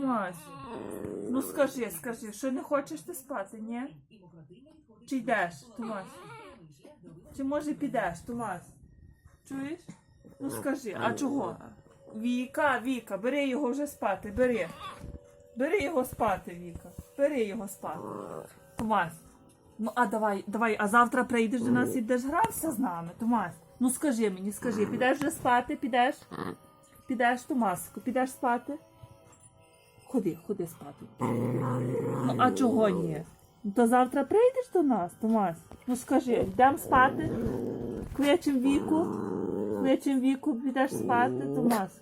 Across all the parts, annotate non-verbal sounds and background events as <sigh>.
Томасю. Ну скажи, скажи, що не хочеш ти спати, ні? Чи йдеш, Томас? Чи може підеш, Томас? Чуєш? Ну скажи, а чого? Віка, Віка, бери його вже спати, бери. Бери його спати, Віка. Бери його спати. Томас. Ну а давай, давай, а завтра прийдеш до нас і йдеш гратися з нами, Томас. Ну скажи мені, скажи, підеш вже спати, підеш? Підеш, Томаску, підеш спати? Ходи, ходи спати. Ну, а чого ні? То завтра прийдеш до нас, Томас? Ну скажи, йдемо спати? Кличем віку? Кличем віку, підеш спати, Томас?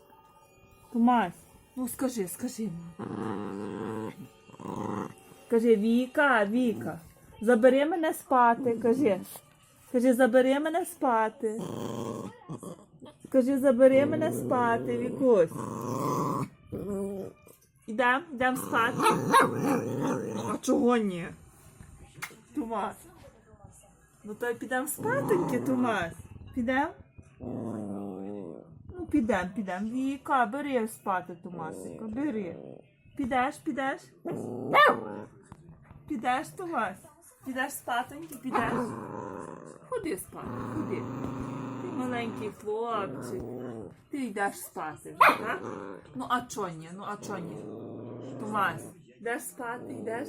Томас, ну скажи, скажи. Кажи, Віка, Віка, забери мене спати, кажи. Кажи, забери мене спати. Кажи, забери мене спати, Вікусь. Ідем, ідем спати. А чого ні? Томас. Ну то й підемо спатеньки, Томас. Підем? Ну, підем, підем. Віка, бери спати, Томасика, бери. Підеш, підеш? Підеш, Томас? Підеш спатеньки, підеш? Ходи спати, ходи. Ти маленький хлопчик. Ти йдеш спати, так? Ну а чо ні? Ну а чо ні? Томас, йдеш спати, йдеш?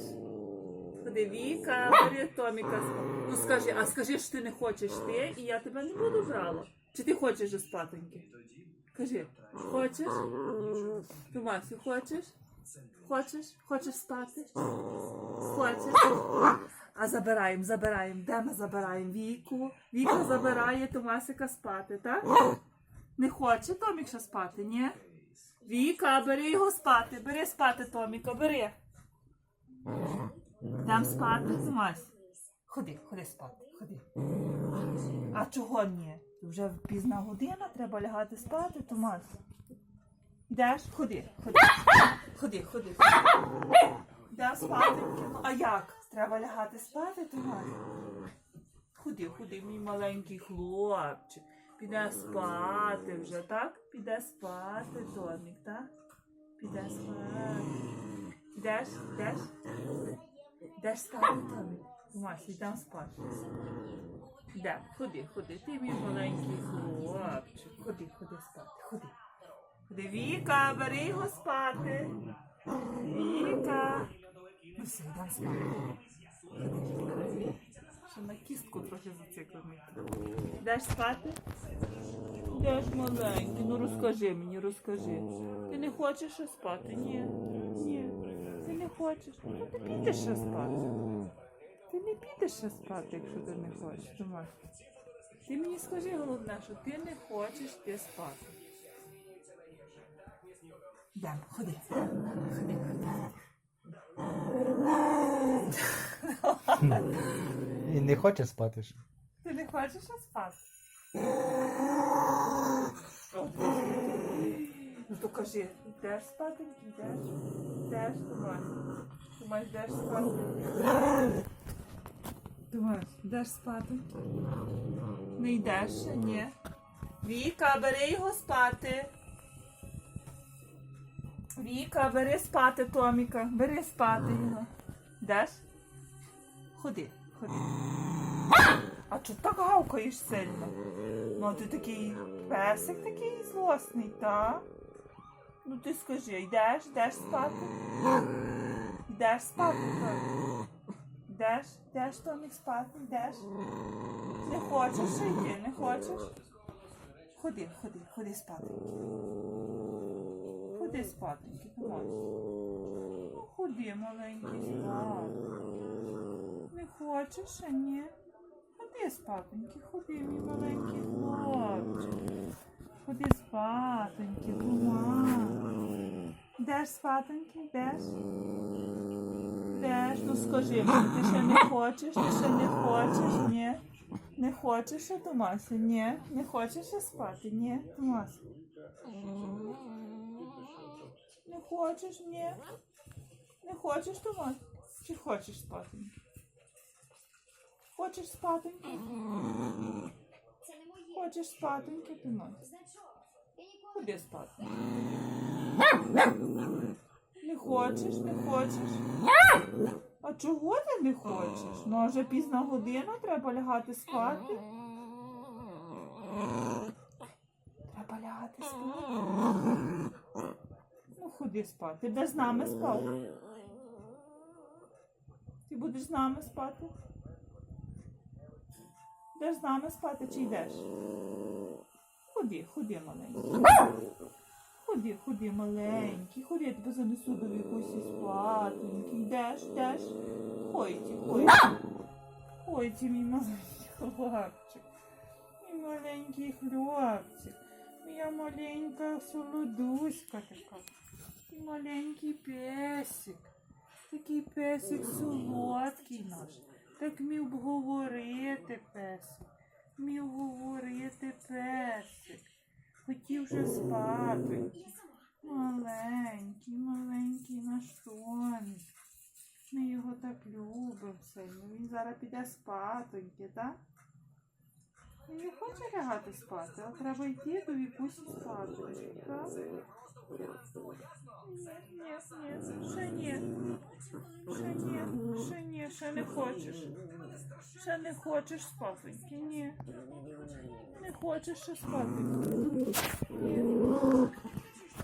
Ходи, Віка, бери Томіка. Ну скажи, а скажи, що ти не хочеш ти, і я тебе не буду брала. Чи ти хочеш же спатеньки? Кажи, хочеш? Томасю, хочеш? Хочеш? Хочеш спати? Хочеш? А забираємо, забираємо. Де ми забираємо? Віку. Віка забирає Томасика спати, так? Не хоче Томік ще спати, ні? Віка, бери його спати, бери спати, Томіка, бери. Дам спати, Томась. Ходи, ходи спати, ходи. А чого ні? Вже пізна година, треба лягати спати, Томас. Йдеш? Ходи, ходи. Ходи, ходи. Йдеш спати. А як? Треба лягати спати, Томас? Ходи, ходи, мій маленький хлопчик. Піде спати вже, так? Піде спати, Томік, так? Піде спати. Йдеш? Йдеш? Йдеш спати, Томік? Томас, йдемо спати. Йдемо, ходи, ходи, ти мій маленький хлопчик. Ходи, ходи спати, ходи. Ходи, Віка, бери його спати. Віка. Ну все, йдемо спати. Ходи. Ще на кістку трохи зациклений. Йдеш спати? Йдеш маленький, ну розкажи мені, розкажи. Ти не хочеш ще спати? Ні. Ні. Ти не хочеш. Ну ти підеш ще спати. Ти не підеш ще спати, якщо ти не хочеш. Томас. Ти мені скажи головне, що ти не хочеш ти спати. Йдемо, ходи. Ходи, ходи. <laughs> І не хоче спати ж. Ти не хочеш спати? Ну то кажи, йдеш спати? Йдеш? Йдеш, Томас? Томас, йдеш спати? Томас, йдеш спати? Не йдеш? Ні. Віка, бери його спати. Віка, бери спати Томіка, бери спати його. Йдеш? Ходи, ходи. А чого так гавкаєш сильно? Ну, ти такий песик такий злосний, так? Ну ти скажи, йдеш, йдеш спати? Йдеш спати, Томік? Йдеш, йдеш, Томік, спати, йдеш? Не хочеш йти, не хочеш? Ходи, ходи, ходи спати. Ходи спатеньки, поможе. Ну, ходи, маленький, спати. Хочеш, а ні? Ходи спатеньки, ходи, мій маленький хлопчик. Ходи спатеньки, кума. Йдеш спатеньки, йдеш? Йдеш, ну скажи мені, ти ще не хочеш, ти ще не хочеш, ні? Не хочеш ще, Томася? Ні? Не хочеш спати? Ні, Томас? Не хочеш, ні? Не хочеш, Томас? Чи хочеш спати? Хочеш моє. Хочеш. Я ніколи Ходи спати. Не хочеш, не хочеш? А чого ти не хочеш? Ну, а вже пізна година, треба лягати спати. Треба лягати спати. Ну, ходи спати. Ти будеш з нами спав? Ти будеш з нами спати? Йдеш з нами спати чи йдеш? Ходи, ходи маленький. Ходи, ходи маленький, ходи, я тебе занесу до якоїсь спатоньки. Йдеш, йдеш. Ходьте, ходьте. Ходьте, мій маленький хлопчик. Мій маленький хлопчик. Моя маленька солодуська така. Мій маленький песик. Такий песик солодкий наш. Так вмів б говорити песик. Вмів говорити песик. Хотів вже спати. Маленький, маленький наш сонечко. Ми його так любимо сильно. Він зараз піде спатоньки, так? Він не хоче лягати спати, а треба йти до вікусі спатоньки, так? Ні, ні, ще ні. Ще ні, ще ні, ще не хочеш. Ще не хочеш спатоньки, ні. Не хочеш ще спатоньки. Ні.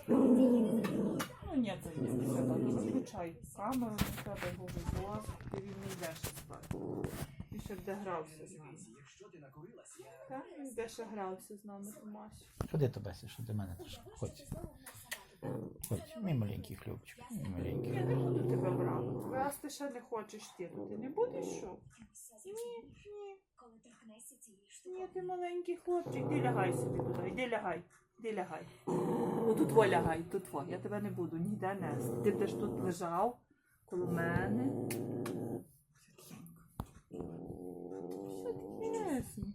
Ну ні, ні, все так, виключай камеру, на тебе голос, ти він не йдеш спати. Він ще де грався з нами. Так, він де ще грався з нами, Томась. Ходи, Тобесі, що до мене трошки. Ходь. Ходь, мій маленький хлопчик. Мій маленький. Я не буду тебе брати. Раз ти ще не хочеш йти, ти не будеш що? Ні, ні. Коли торкнешся цієї штуки. Ні, ти маленький хлопчик, іди лягай собі туди, іди лягай, іди лягай. Отут во лягай, тут во, я тебе не буду ніде нести. Ти будеш тут лежав коло мене.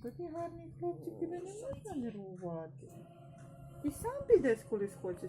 Сотєсенько, ти гарний хлопчик, тебе не можна нервувати. Ти сам підеш колись хочеш